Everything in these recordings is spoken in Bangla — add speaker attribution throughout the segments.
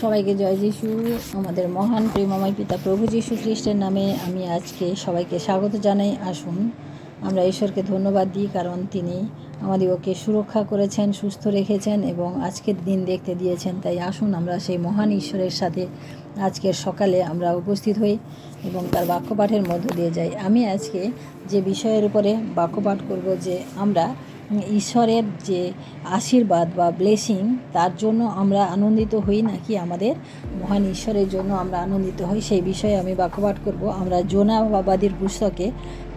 Speaker 1: সবাইকে জয় যিশু। আমাদের মহান প্রেমময় পিতা প্রভু যিশু খ্রিস্টের নামে আমি আজকে সবাইকে স্বাগত জানাই। আসুন, আমরা ঈশ্বরকে ধন্যবাদ দিই কারণ তিনি আমাদেরকে সুরক্ষা করেছেন, সুস্থ রেখেছেন এবং আজকের দিন দেখতে দিয়েছেন। তাই আসুন, আমরা সেই মহান ঈশ্বরের সাথে আজকের সকালে আমরা উপস্থিত হই এবং তার বাক্যপাঠের মধ্য দিয়ে যাই। আমি আজকে যে বিষয়ের উপরে বাক্যপাঠ করব যে আমরা ঈশ্বরের যে আশীর্বাদ বা ব্লেসিং তার জন্য আমরা আনন্দিত হই নাকি আমাদের মহান ঈশ্বরের জন্য আমরা আনন্দিত হই, সেই বিষয়ে আমি বাক্যপাঠ করব। আমরা জোনাবাদীর পুস্তকে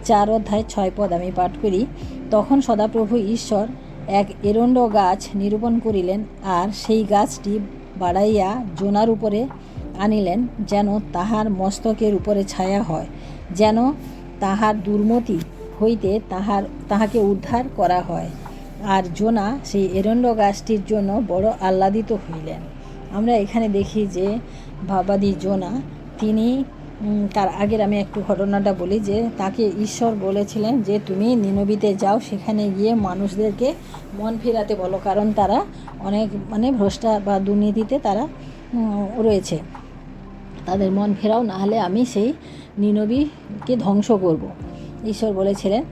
Speaker 1: চার অধ্যায় ছয় পদ আমি পাঠ করি। তখন সদাপ্রভু ঈশ্বর এক এরণ্ড গাছ নিরূপণ করিলেন আর সেই গাছটি বাড়াইয়া জোনার উপরে আনিলেন যেন তাহার মস্তকের উপরে ছায়া হয়, যেন তাহার দুর্মতি হইতে তাহার, তাহাকে উদ্ধার করা হয়। আর জোনা সেই এরণ্ড গাছটির জন্য বড় আহ্লাদিত হইলেন। আমরা এখানে দেখি যে ভাবাদি জোনা, তিনি তার আগের আমি একটু ঘটনাটা বলি যে তাকে ঈশ্বর বলেছিলেন যে তুমি নিনবিতে যাও, সেখানে গিয়ে মানুষদেরকে মন ফেরাতে বলো। কারণ তারা অনেক মানে ভ্রষ্টা বা দুর্নীতিতে তারা রয়েছে। তাদের মন ফেরাও না হলে আমি সেই নিনবীকে ধ্বংস করব। ঈশ্বর বলেছিলেন,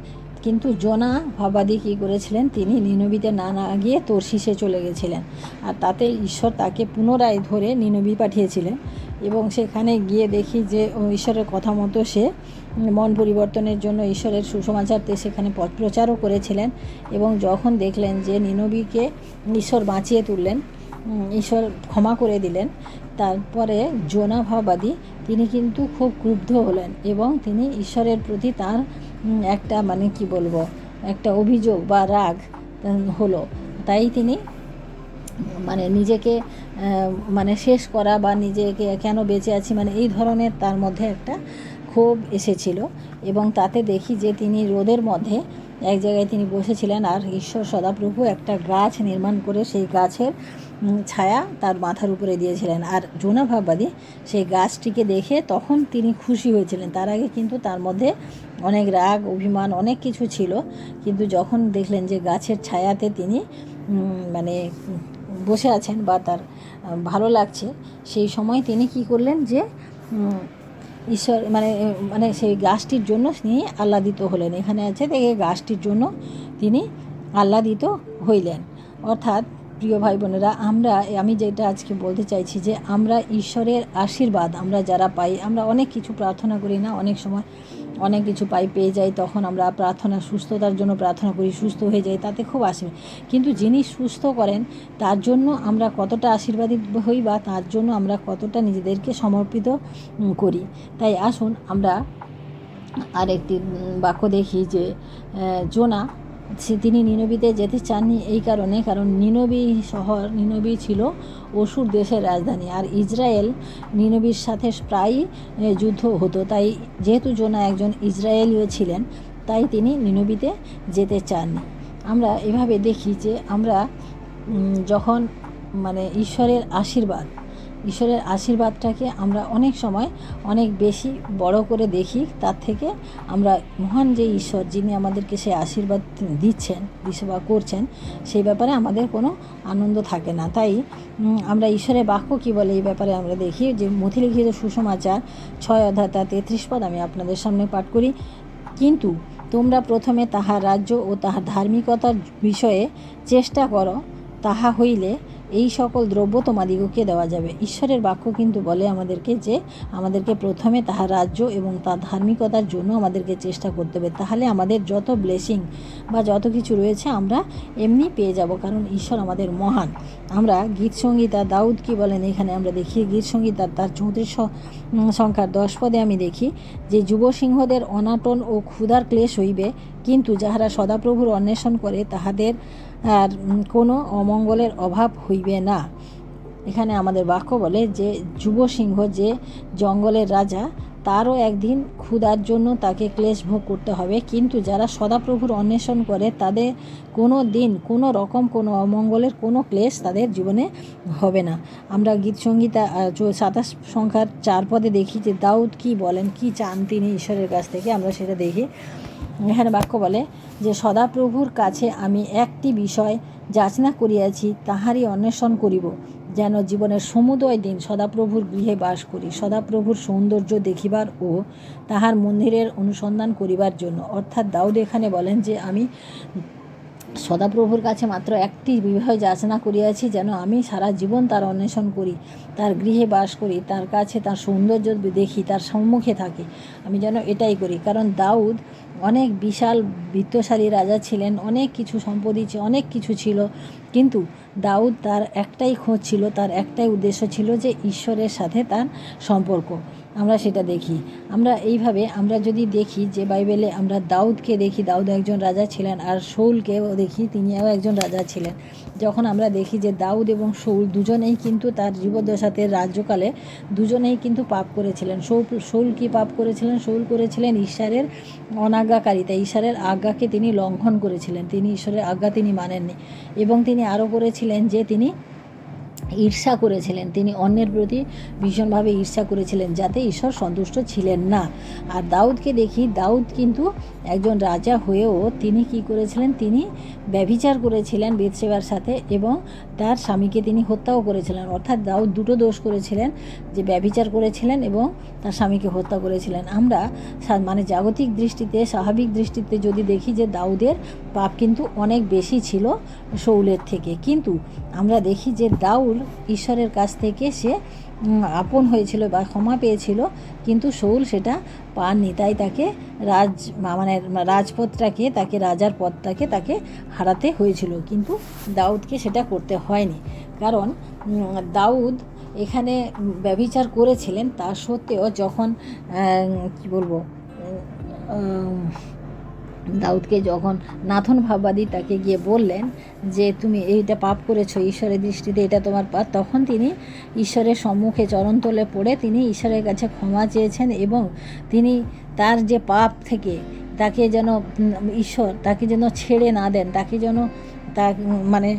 Speaker 1: কিন্তু জোনা ভাবাদি কী করেছিলেন? তিনি নিনবিতে না না গিয়ে তর্শিসে চলে গেছিলেন। আর তাতে ঈশ্বর তাকে পুনরায় ধরে নিনবি পাঠিয়েছিলেন এবং সেখানে গিয়ে দেখি যে ঈশ্বরের কথা মতো সে মন পরিবর্তনের জন্য ঈশ্বরের সুসমাচারতে সেখানে প্রচারও করেছিলেন এবং যখন দেখলেন যে নিনবিকে ঈশ্বর বাঁচিয়ে তুললেন ঈশ্বর ক্ষমা করে দিলেন। তারপরে জোনা ভাবাদী তিনি কিন্তু খুব ক্রুব্ধ হলেন এবং তিনি ঈশ্বরের প্রতি তার একটা মানে কি বলব, একটা অভিযোগ বা রাগ হলো। তাই তিনি মানে নিজেকে মানে শেষ করা বা নিজেকে কেন বেঁচে আছি মানে এই ধরনের তার মধ্যে একটা ক্ষোভ এসেছিল এবং তাতে দেখি যে তিনি রোদের মধ্যে এক জায়গায় তিনি বসেছিলেন আর ঈশ্বর সদাপ্রভু একটা গাছ নির্মাণ করে সেই গাছের ছায়া তার মাথার উপরে দিয়েছিলেন। আর জোনা ভাববাদী সেই গাছটিকে দেখে তখন তিনি খুশি হয়েছিলেন। তার আগে কিন্তু তার মধ্যে অনেক রাগ, অভিমান, অনেক কিছু ছিল। কিন্তু যখন দেখলেন যে গাছের ছায়াতে তিনি মানে বসে আছেন বা তার ভালো লাগছে, সেই সময় তিনি কি করলেন যে ঈশ্বর মানে মানে সেই গাছটির জন্য তিনি আহ্লাদিত হলেন। এখানে আছে দেখে গাছটির জন্য তিনি আহ্লাদিত হইলেন। অর্থাৎ প্রিয় ভাই বোনেরা, আমরা, আমি যেটা আজকে বলতে চাইছি যে আমরা ঈশ্বরের আশীর্বাদ, আমরা যারা পাই, আমরা অনেক কিছু প্রার্থনা করি না, অনেক সময় অনেক কিছু পাই, পেয়ে যাই, তখন আমরা প্রার্থনা, সুস্থতার জন্য প্রার্থনা করি, সুস্থ হয়ে যাই, তাতে খুব আশীর্বাদ। কিন্তু যিনি সুস্থ করেন, তার জন্য আমরা কতটা আশীর্বাদিত হই বা তার জন্য আমরা কতটা নিজেদেরকে সমর্পিত করি? তাই আসুন আমরা আরেকটি বাক্য দেখি যে জোনা তিনি নিনবিতে যেতে চাননি এই কারণে, কারণ নিনবি শহর, নিনবি ছিল অসুর দেশের রাজধানী। আর ইসরায়েল নিনবির সাথে প্রায়ই যুদ্ধ হতো। তাই যেহেতু জোনা একজন ইসরায়েলীয় ছিলেন, তাই তিনি নিনবিতে যেতে চাননি। আমরা এভাবে দেখি যে আমরা যখন মানে ঈশ্বরের আশীর্বাদ ঈশ্বরের আশীর্বাদটাকে আমরা অনেক সময় অনেক বেশি বড় করে দেখি, তার থেকে আমরা মহান যে ঈশ্বর যিনি আমাদেরকে সেই আশীর্বাদ দিচ্ছেন দিশবা করছেন, সেই ব্যাপারে আমাদের কোনো আনন্দ থাকে না। তাই আমরা ঈশ্বরের বাক্য কী বলে এই ব্যাপারে আমরা দেখি যে মথিলিখিত সুসমাচার ছয় অধ্যায় তার তেত্রিশ পদ আমি আপনাদের সামনে পাঠ করি। কিন্তু তোমরা প্রথমে তাহার রাজ্য ও তাহার ধার্মিকতার বিষয়ে চেষ্টা করো, তাহা হইলে এই সকল দ্রব্য তোমাদিগকে দেওয়া যাবে। ঈশ্বরের বাক্য কিন্তু বলে আমাদেরকে যে, আমাদেরকে প্রথমে তাহার রাজ্য এবং তার ধার্মিকতার জন্য আমাদেরকে চেষ্টা করতে হবে। তাহলে আমাদের যত ব্লেসিং বা যত কিছু রয়েছে আমরা এমনি পেয়ে যাব, কারণ ঈশ্বর আমাদের মহান। আমরা গীত সঙ্গীতা দাউদ কি বলেন এখানে আমরা দেখি, গীত সঙ্গীতা তার চৌত্রিশ সংখ্যার দশ পদে আমি দেখি, যে যুব সিংহদের অনাটন ও ক্ষুধার ক্লেশ হইবে, কিন্তু যাহারা সদাপ্রভুর অন্বেষণ করে তাহাদের আর কোনো অমঙ্গলের অভাব হইবে না। এখানে আমাদের বাক্য বলে যে, যুব সিংহ যে জঙ্গলের রাজা, তারও একদিন ক্ষুধার জন্য তাকে ক্লেশ ভোগ করতে হবে। কিন্তু যারা সদাপ্রভুর অন্বেষণ করে, তাদের কোনো দিন কোনো রকম কোনো অমঙ্গলের কোনো ক্লেশ তাদের জীবনে হবে না। আমরা গীত সঙ্গীতা সাতাশ সংখ্যার চার পদে দেখি যে, দাউদ কি বলেন, কি চান তিনি ঈশ্বরের কাছ থেকে? আমরা সেটা দেখি। এখানে বাক্য বলে যে, সদাপ্রভুর কাছে আমি একটি বিষয় যাচনা করিয়াছি, তাহারই অন্বেষণ করিব। যেন জীবনের সমুদয় দিন সদাপ্রভুর গৃহে বাস করি, সদাপ্রভুর সৌন্দর্য দেখিবার ও তাহার মন্দিরের অনুসন্ধান করিবার জন্য। অর্থাৎ দাউদ এখানে বলেন যে, আমি সদাপ্রভুর কাছে মাত্র একটি বিবাহ যাচনা করিয়াছি, যেন আমি সারা জীবন তার অন্বেষণ করি, তার গৃহে বাস করি, তার কাছে তার সৌন্দর্য দেখি, তার সম্মুখে থাকি। আমি যেন এটাই করি। কারণ দাউদ অনেক বিশাল বিত্তশালী রাজা ছিলেন অনেক কিছু সম্পত্তি অনেক কিছু ছিল। কিন্তু দাউদ তার একটাই খোঁজ ছিল, তার একটাই উদ্দেশ্য ছিল যে ঈশ্বরের সাথে তার সম্পর্ক। আমরা সেটা দেখি। আমরা এইভাবে আমরা যদি দেখি যে বাইবেলে আমরা দাউদকে দেখি, দাউদ একজন রাজা ছিলেন আর শৌলকেও দেখি, তিনিও একজন রাজা ছিলেন। যখন আমরা দেখি যে দাউদ এবং শৌল দুজনেই কিন্তু তার জীবদ্দশাতে রাজ্যকালে দুজনেই কিন্তু পাপ করেছিলেন। শৌল শৌল কী পাপ করেছিলেন? শৌল করেছিলেন ঈশ্বরের অনাজ্ঞাকারিতা, ঈশ্বরের আজ্ঞাকে তিনি লঙ্ঘন করেছিলেন। তিনি ঈশ্বরের আজ্ঞা তিনি মানেননি। এবং তিনি আরও বলেছিলেন যে তিনি ঈর্ষা করেছিলেন। তিনি অন্যের প্রতি ভীষণভাবে ঈর্ষা করেছিলেন যাতে ঈশ্বর সন্তুষ্ট ছিলেন না। আর দাউদকে দেখি, দাউদ কিন্তু একজন রাজা হয়েও তিনি কি করেছিলেন? তিনি ব্যভিচার করেছিলেন বেদসেবার সাথে এবং তার স্বামীকে তিনি হত্যাও করেছিলেন। অর্থাৎ দাউদ দুটো দোষ করেছিলেন, যে ব্যভিচার করেছিলেন এবং তার স্বামীকে হত্যা করেছিলেন। আমরা মানে জাগতিক দৃষ্টিতে, স্বাভাবিক দৃষ্টিতে যদি দেখি যে দাউদের পাপ কিন্তু অনেক বেশি ছিল শৌলের থেকে। কিন্তু আমরা দেখি যে দাউল ঈশ্বরের কাছ থেকে সে আপন হয়েছিল বা ক্ষমা পেয়েছিল, কিন্তু শৌল সেটা পাননি। তাই তাকে রাজ মানে রাজপথটাকে, তাকে রাজার পদটাকে তাকে হারাতে হয়েছিল। কিন্তু দাউদকে সেটা করতে হয়নি। কারণ দাউদ এখানে ব্যভিচার করেছিলেন। তা সত্ত্বেও যখন কি বলব দাউদকে যখন নাথন ভাববাদী তাকে গিয়ে বললেন যে, তুমি এইটা পাপ করেছ, ঈশ্বরের দৃষ্টিতে এটা তোমার পাপ, তখন তিনি ঈশ্বরের সম্মুখে চরণ চরণতলে পড়ে তিনি ঈশ্বরের কাছে ক্ষমা চেয়েছেন এবং তিনি তার যে পাপ থেকে তাকে যেন ঈশ্বর তাকে যেন ছেড়ে না দেন, তাকে যেন তা মানে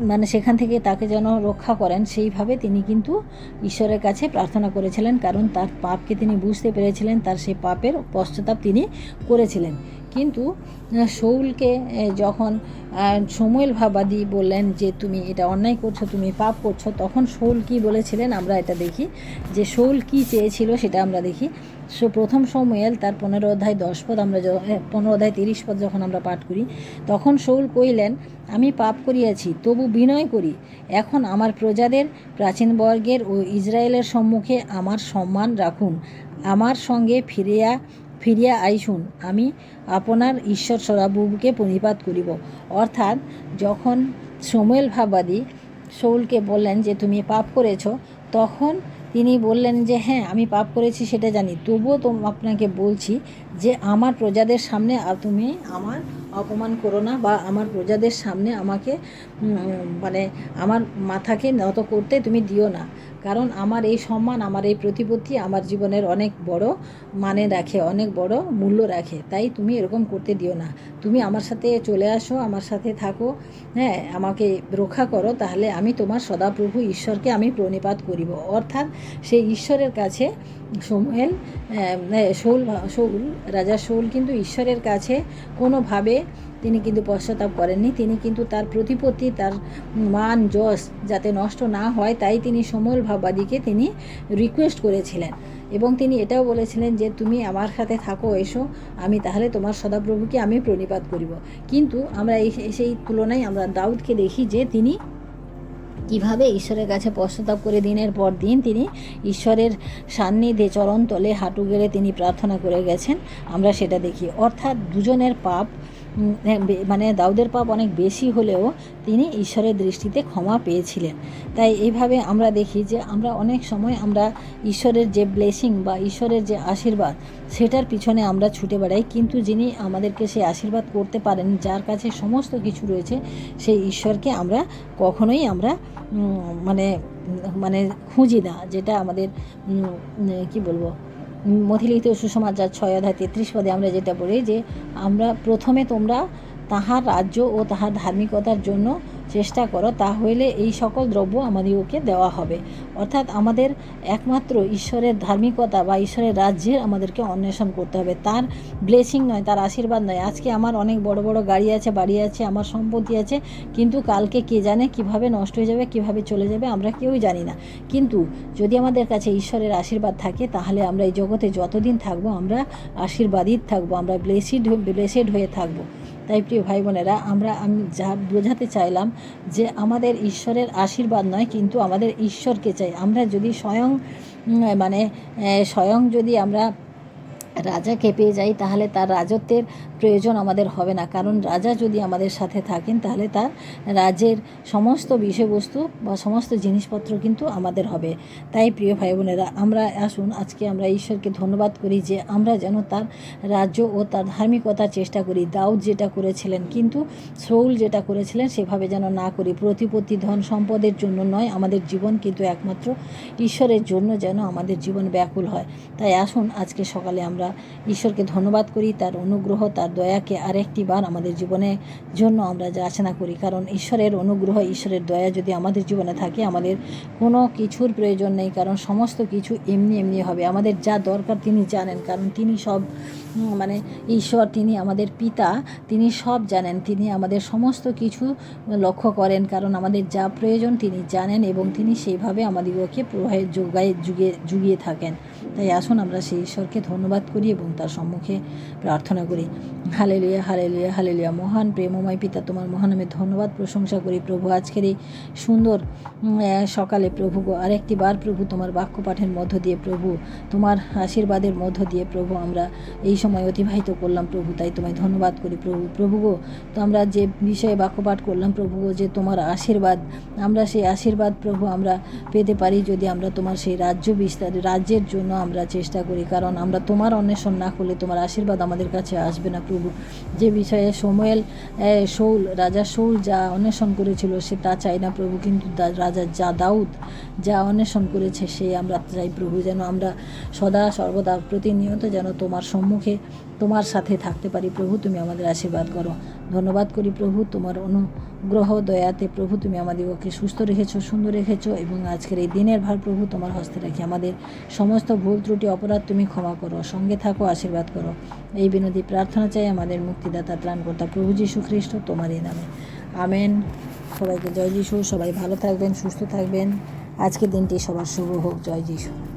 Speaker 1: মানে সেখান থেকে তাকে যেন রক্ষা করেন, সেইভাবে তিনি কিন্তু ঈশ্বরের কাছে প্রার্থনা করেছিলেন, কারণ তার পাপকে তিনি বুঝতে পেরেছিলেন, তার সেই পাপের পশ্চাতাপ তিনি করেছিলেন। কিন্তু শৌলকে যখন সময়েল ভাবাদি বললেন যে তুমি এটা অন্যায় করছ, তুমি পাপ করছ, তখন শৌল কি বলেছিলেন? আমরা এটা দেখি। যে শৌল কি চেয়েছিল সেটা আমরা দেখি। সো, প্রথম সময়েল তার পনেরো অধ্যায় দশ পদ আমরা পনেরো অধ্যায় তিরিশ পদ যখন আমরা পাঠ করি, তখন শৌল কইলেন আমি পাপ করিয়াছি, তবু বিনয় করি। এখন আমার প্রজাদের প্রাচীন বর্গের ও ইসরায়েলের সম্মুখে আমার সম্মান রাখুন। আমার সঙ্গে ফিরিয়া ফিরিয়া আইসুন, আমি আপনার ঈশ্বর সদাবুকে প্রণিপাত করিব। অর্থাৎ যখন সময়েল ভাবাদী শৌলকে বললেন যে, তুমি পাপ করেছ, তখন তিনি বললেন যে হ্যাঁ আমি পাপ করেছি, সেটা জানি। তবুও তো আপনাকে বলছি যে, আমার প্রজাদের সামনে তুমি আমার অপমান করো না বা আমার প্রজাদের সামনে আমাকে মানে আমার মাথাকে নত করতে তুমি দিও না। কারণ আমার এই সম্মান, আমার এই প্রতিপত্তি আমার জীবনের অনেক বড় মানে রাখে, অনেক বড় মূল্য রাখে। তাই তুমি এরকম করতে দিও না। তুমি আমার সাথে চলে আসো, আমার সাথে থাকো হ্যাঁ আমাকে রক্ষা করো, তাহলে আমি তোমার সদাপ্রভু ঈশ্বরকে আমি প্রণিপাত করিব। অর্থাৎ সেই ঈশ্বরের কাছে সমুয়েল শৌল শৌল, রাজা শৌল কিন্তু ঈশ্বরের কাছে কোনোভাবে তিনি কিন্তু পশ্চাতাপ করেননি। তিনি কিন্তু তার প্রতিপত্তি, তার মান, যশ যাতে নষ্ট না হয়, তাই তিনি সমল ভাববাদীকে তিনি রিকোয়েস্ট করেছিলেন। এবং তিনি এটাও বলেছিলেন যে, তুমি আমার সাথে থাকো, এসো। আমি তাহলে তোমার সদাপ্রভুকে আমি প্রণিপাত করিব। কিন্তু আমরা এই, সেই তুলনায় আমরা দাউদকে দেখি যে, তিনি কীভাবে ঈশ্বরের কাছে পশ্চাতাপ করে দিনের পর দিন তিনি ঈশ্বরের সান্নিধ্যে চরণ তলে হাঁটু গেড়ে তিনি প্রার্থনা করে গেছেন। আমরা সেটা দেখি। অর্থাৎ দুজনের পাপ মানে দাউদের পাপ অনেক বেশি হলেও তিনি ঈশ্বরের দৃষ্টিতে ক্ষমা পেয়েছিলেন। তাই এইভাবে আমরা দেখি যে আমরা অনেক সময় আমরা ঈশ্বরের যে ব্লেসিং বা ঈশ্বরের যে আশীর্বাদ, সেটার পিছনে আমরা ছুটে বেড়াই। কিন্তু যিনি আমাদেরকে সেই আশীর্বাদ করতে পারেন, যার কাছে সমস্ত কিছু রয়েছে, সেই ঈশ্বরকে আমরা কখনোই আমরা মানে মানে খুঁজি না, যেটা আমাদের কি বলব মথিলিখিত যার ছয় অধ্যায় তেত্রিশ পদে আমরা যেটা বলি যে আমরা প্রথমে তোমরা তাহার রাজ্য ও তাহার ধার্মিকতার জন্য চেষ্টা করো, তাহলে এই সকল দ্রব্য আমাদিগকে দেওয়া হবে। অর্থাৎ আমাদের একমাত্র ঈশ্বরের ধার্মিকতা বা ঈশ্বরের রাজ্যের আমাদেরকে অন্বেষণ করতে হবে। তার ব্লেসিং নয়, তার আশীর্বাদ নয়। আজকে আমার অনেক বড় বড় গাড়ি আছে, বাড়ি আছে, আমার সম্পত্তি আছে, কিন্তু কালকে কে জানে কীভাবে নষ্ট হয়ে যাবে, কীভাবে চলে যাবে, আমরা কেউই জানি না। কিন্তু যদি আমাদের কাছে ঈশ্বরের আশীর্বাদ থাকে, তাহলে আমরা এই জগতে যতদিন থাকব, আমরা আশীর্বাদিত থাকব, আমরা ব্লেসিড ব্লেসেড হয়ে থাকব। তাই প্রিয় ভাই বোনেরা আমরা আমি যা বোঝাতে চাইলাম যে আমাদের ঈশ্বরের আশীর্বাদ নয়, কিন্তু আমাদের ঈশ্বরকে চাই। আমরা যদি স্বয়ং মানে স্বয়ং যদি আমরা রাজাকে পেয়ে যাই, তাহলে তার রাজত্বের প্রয়োজন আমাদের হবে না। কারণ রাজা যদি আমাদের সাথে থাকেন, তাহলে তার রাজ্যের সমস্ত বিষয়বস্তু বা সমস্ত জিনিসপত্র কিন্তু আমাদের হবে। তাই প্রিয় ভাই বোনেরা আমরা আসুন, আজকে আমরা ঈশ্বরকে ধন্যবাদ করি যে আমরা যেন তার রাজ্য ও তার ধার্মিকতার চেষ্টা করি। দাউদ যেটা করেছিলেন, কিন্তু সৌল যেটা করেছিলেন, সেভাবে যেন না করি। প্রতিপত্তি, ধন সম্পদের জন্য নয়, আমাদের জীবন কিন্তু একমাত্র ঈশ্বরের জন্য যেন আমাদের জীবন ব্যাকুল হয়। তাই আসুন, আজকে সকালে আমরা ঈশ্বরকে ধন্যবাদ করি, তার অনুগ্রহ, তার দয়াকে আরেকটি বার আমাদের জীবনের জন্য আমরা যাচনা করি। কারণ ঈশ্বরের অনুগ্রহ, ঈশ্বরের দয়া যদি আমাদের জীবনে থাকে, আমাদের কোনো কিছুর প্রয়োজন নেই। কারণ সমস্ত কিছু এমনি এমনি হবে। আমাদের যা দরকার তিনি জানেন। কারণ তিনি সব মানে ঈশ্বর, তিনি আমাদের পিতা, তিনি সব জানেন। তিনি আমাদের সমস্ত কিছু লক্ষ্য করেন। কারণ আমাদের যা প্রয়োজন তিনি জানেন এবং তিনি সেইভাবে আমাদিগকে প্রবাহে যোগায় যুগে, যুগিয়ে থাকেন। তাই আসুন আমরা সেই ঈশ্বরকে ধন্যবাদ করি এবং তার সম্মুখে প্রার্থনা করি। Hallelujah hallelujah hallelujah. মহান, প্রেমময় পিতা, তোমার মহান আমি ধন্যবাদ, প্রশংসা করি। প্রভু, আজকের এই সুন্দর সকালে প্রভু আরেকটি বার প্রভু তোমার বাক্য পাঠের মধ্য দিয়ে প্রভু, তোমার আশীর্বাদের মধ্য দিয়ে প্রভু আমরা এই সময় অতিবাহিত করলাম প্রভু, তাই তোমায় ধন্যবাদ করি প্রভু। প্রভু গো, তো আমরা যে বিষয়ে বাক্যপাঠ করলাম প্রভু গো, যে তোমার আশীর্বাদ, আমরা সেই আশীর্বাদ প্রভু আমরা পেতে পারি যদি আমরা তোমার সেই রাজ্য বিস্তার, রাজ্যের জন্য আমরা চেষ্টা করি। কারণ আমরা তোমার অন্বেষণ না করলে তোমার আশীর্বাদ আমাদের কাছে আসবে না, প্রভু। যে বিষয়ে সময়েল শৌল রাজা শৌল যা অন্বেষণ করেছিল সে তা চাই না, প্রভু। কিন্তু রাজা যা দাউদ যা অন্বেষণ করেছে সে আমরা চাই, প্রভু। যেন আমরা সদা সর্বদা প্রতিনিয়ত যেন তোমার সম্মুখে তোমার সাথে থাকতে পারি, প্রভু। তুমি আমাদের আশীর্বাদ করো। ধন্যবাদ করি প্রভু, তোমার অনুগ্রহ, দয়াতে প্রভু, তুমি আমাদেরকে সুস্থ রেখেছো, সুন্দর রেখেছো, এবং আজকের এই দিনের ভার প্রভু, তোমার হস্তে রাখি আমাদের সমস্ত ভুল, ত্রুটি, অপরাধ তুমি ক্ষমা করো, সঙ্গে থাকো, আশীর্বাদ করো। এই বিনতি, প্রার্থনা চাই আমাদের মুক্তিদাতা, ত্রাণকর্তা প্রভু যীশু খ্রিস্ট, তোমারই নামে। আমেন। সবাইকে জয় যিশু। সবাই ভালো থাকবেন, সুস্থ থাকবেন। আজকের দিনটি সবার শুভ হোক। জয় যিশু।